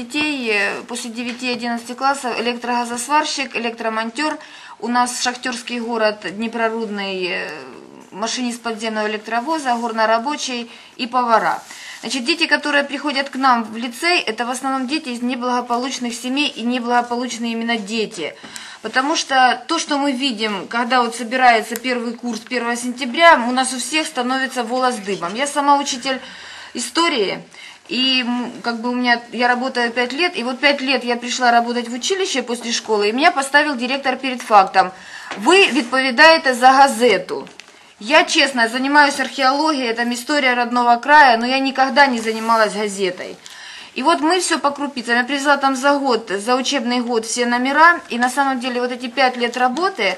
Детей э, после 9-11 классов электрогазосварщик, электромонтер. У нас шахтерский город Днепрорудный, э, машинист подземного электровоза, горнорабочий и повара. Значит, дети, которые приходят к нам в лицей, это в основном дети из неблагополучных семей и неблагополучные именно дети. Потому что то, что мы видим, когда вот собирается первый курс 1 сентября, у нас у всех становится волос дыбом. Я сама учитель истории, и м, как бы у меня, я работаю пять лет, и вот пять лет я пришла работать в училище после школы, и меня поставил директор перед фактом. Ви відповідаєте за газету. Я, честно, занимаюсь археологией, там история родного края, но я никогда не занималась газетой. И вот мы все по крупицам. Я привезла там за год, за учебный год все номера, и на самом деле вот эти пять лет работы, э,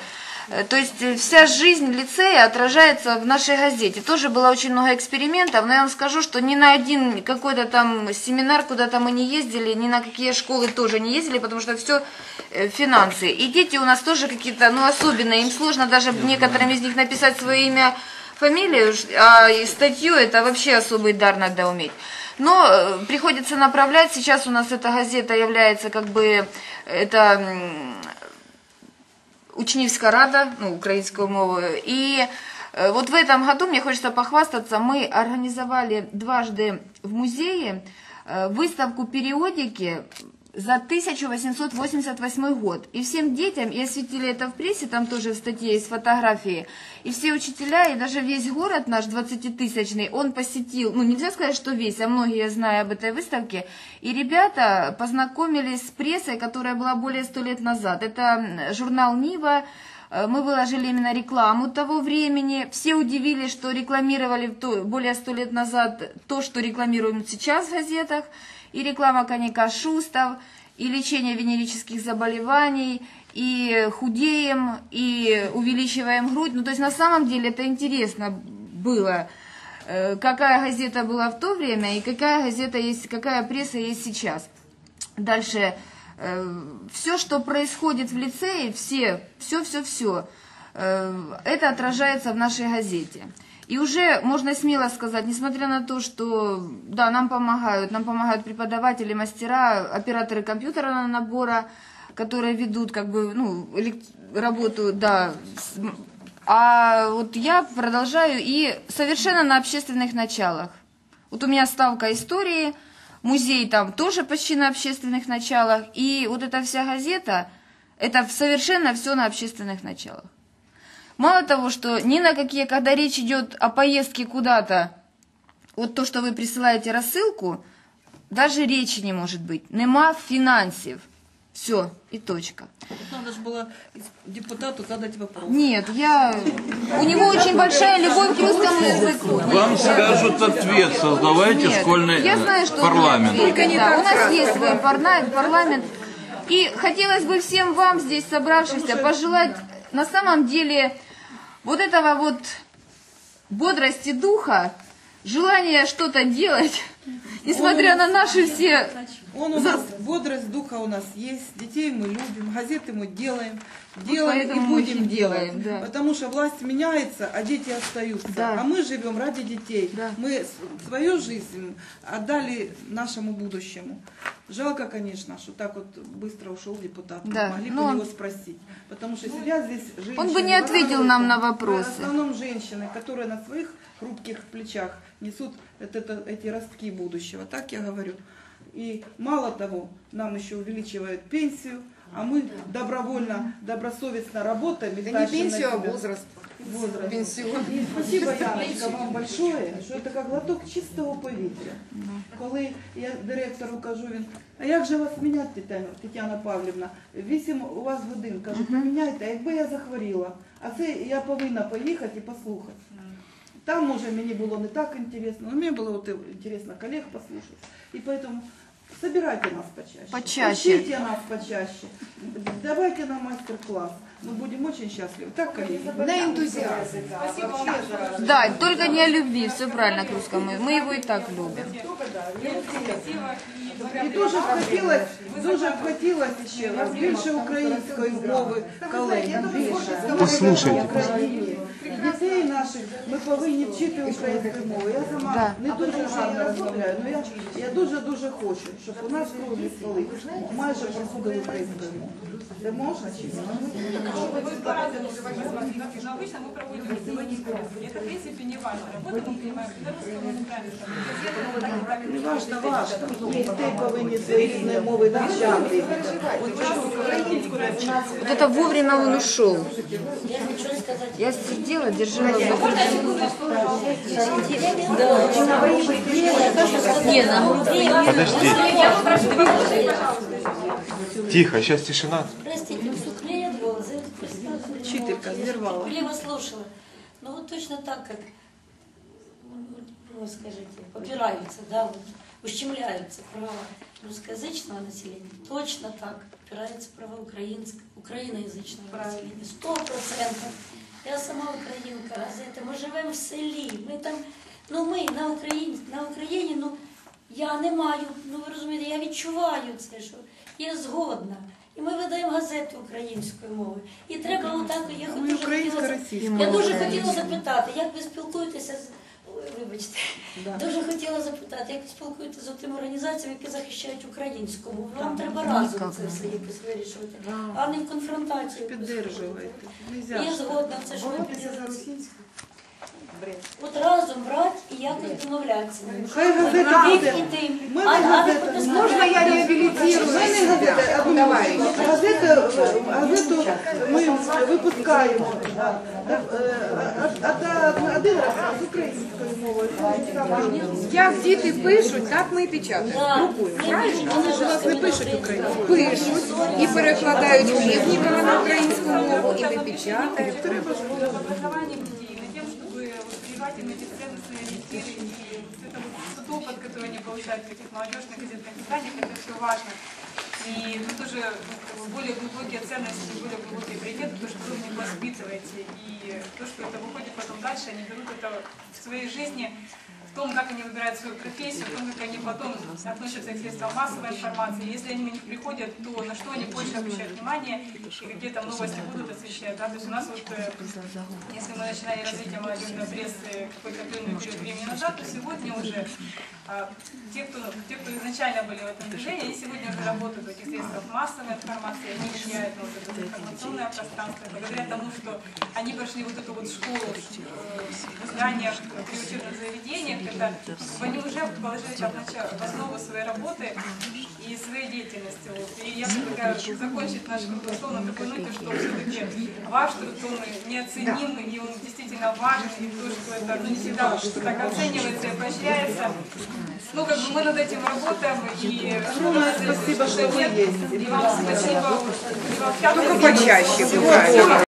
то есть э, вся жизнь лицея отражается в нашей газете. Тоже было очень много экспериментов, но я вам скажу, что ни на один какой-то там семинар куда-то мы не ездили, ни на какие школы тоже не ездили, потому что все финансы. И дети у нас тоже какие-то, ну, особенные, им сложно даже некоторым из них написать свое имя, фамилию, а статью это вообще особый дар надо уметь. Но э, приходится направлять, сейчас у нас эта газета является как бы, это учнівська рада, ну, українською мовою. І е, вот в этом году, мне хочется похвастаться, мы организовали дважды в музее э, выставку периодики за 1888 год. И всем детям, и осветили это в прессе, там тоже в статье есть фотографии, и все учителя, и даже весь город наш 20-тысячный, он посетил, ну нельзя сказать, что весь, а многие я знаю об этой выставке, и ребята познакомились с прессой, которая была более 100 лет назад. Это журнал «Нива», Э, мы выложили именно рекламу того времени. Все удивились, что рекламировали более 100 лет назад то, что рекламируем сейчас в газетах. И реклама коньяка Шустов, и лечение венерических заболеваний, и худеем, и увеличиваем грудь. Ну, то есть на самом деле это интересно было, э, какая газета была в то время и какая газета есть, какая пресса есть сейчас. Дальше все, что происходит в лицее, все, все, все, все, это отражается в нашей газете. И уже можно смело сказать, несмотря на то, что да, нам помогают, нам помогают преподаватели, мастера, операторы компьютерного набора, которые ведут как бы ну, работу, да, а вот я продолжаю и совершенно на общественных началах. Вот у меня ставка истории, музей там тоже почти на общественных началах, и вот эта вся газета, это совершенно все на общественных началах. Мало того, что ни на какие, когда речь идет о поездке куда-то, вот то, что вы присылаете рассылку, даже речи не может быть. Нема финансів. Все, и точка. Надо же было депутату задать вопрос. Нет, я... У него очень большая любовь к русскому языку. Вам скажут ответ, создавайте Нет, школьный я э, знаю, что парламент. вы ответите, да. У нас есть свой парламент. И хотелось бы всем вам здесь собравшихся пожелать на самом деле вот этого вот бодрости духа, желания что-то делать, несмотря на наши все... Он у нас, бодрость духа у нас есть, детей мы любим, газеты мы делаем, делаем и будем делать. да. Потому что власть меняется, а дети остаются. Да. А мы живем ради детей. Да. Мы свою жизнь отдали нашему будущему. Жалко, конечно, что так вот быстро ушел депутат. Да, Могли бы него спросить. Потому что сидят здесь женщины. Он бы не ответил нам на вопросы. В основном женщины, которые на своих хрупких плечах несут это- это- эти ростки будущего. Так я говорю. И мало того, нам еще увеличивают пенсию, а мы добровольно, добросовестно работаем. и Да не тащим на пенсию, а себя возраст. возраст. Пенсіон. І спасибо, Яночка, вам большое, що це як глоток чистого повітря. Коли я директору кажу, він, а як же вас міняти, Тетяна, Тетяна Павлівна? Вісім у вас годин. Кажу, поміняйте, а якби я захворіла. А це я повинна поїхати і послухати. Там, може, мені було не так інтересно, но мені було от інтересно коллег послушать. І поэтому собирайте нас почаще. Почаще. Учите нас почаще. Давайте нам мастер-класс. Мы будем очень счастливы. Так, коллеги? На ентузіазм. Да, только не о любви, все правильно к русскому. Мы его и так любим. І дуже б хотілося, дуже б хотілося ще більше української мови колеги. Більше. Послухайте. В Україні. дітей наших ми повинні вчити українською мовою. Я сама Да. не дуже вже її розмовляю, але я, я дуже дуже хочу, щоб у нас круглі столи майже проходили українською мовою. Це можна чи ні? Вы по-разному говорите, смотрите, но обычно мы проводим сегодня Это, в принципе, не важно. Работу мы принимаем на русском, на украинском. Без этого так и Не важно, важно. Дітей повинні своєї рідної мови навчати. Вот это вовремя он ушел. Я сидела, держала за Подожди. Тихо, сейчас тишина. Простите, Я просто Учителька слушала. Ну вот точно так, как, ну, скажите, попираются, да, вот, ущемляются права русскоязычного населения. Точно так попираются права украинского, украиноязычного населения. Сто процентов. Я сама українка, газета, ми живемо в селі, ми там, ну ми на Україні, на Україні, ну я не маю, ну ви розумієте, я відчуваю це, що я згодна. І ми видаємо газети українською мовою. І треба отак, я Ну, дуже хотіла, я дуже хотіла запитати, як ви спілкуєтеся з вибачте, дуже хотіла запитати, як ви спілкуєтеся з тими організаціями, які захищають українську мову. Вам треба разом це все якось вирішувати, а не в конфронтацію. Піддержуйте. Я згодна це, що ви От разом брати і якось домовлятися. Можна я реабілітую, Ми не газети, а газету, ми випускаємо. Е, один раз з українською мовою. Як діти пишуть, так ми і печатаємо. Вони ж у нас не пишуть українською. Пишуть і перекладають книжника на українську мову, і ми печатаємо. Им эти ценностные ориентиры и вот это вот тот опыт, который они получают в этих молодежных газетных изданиях, это все важно. И тоже ну, бы более глубокие ценности, более глубокие приоритеты, то, что вы в них воспитываете, и то, что это выходит потом дальше, они берут это в своей жизни, в том, как они выбирают свою профессию, в том, как они потом относятся к средствам массовой информации. Если они них приходят, то на что они больше обращают внимание и какие там новости будут освещать. Да? То есть у нас вот, э, если мы начинали развитие молодежной прессы какой-то определенный период времени назад, то сегодня уже а, те, кто, те, кто изначально были в этом движении, они сегодня уже работают в этих средствах массовой информации, они влияют на вот это информационное пространство, благодаря тому, что они прошли вот эту вот школу э, в зданиях, при учебных заведениях, это они уже положили в основу своей работы и своей деятельности. Вот. И я предлагаю закончить наш кругослов на такой ноте, что все-таки ваш труд, он неоценимый, и он действительно важен, и то, что это ну, не всегда вот так оценивается и поощряется. Ну, как бы мы над этим работаем, и Огромное спасибо, что вы есть. И вам спасибо. Только почаще бывает.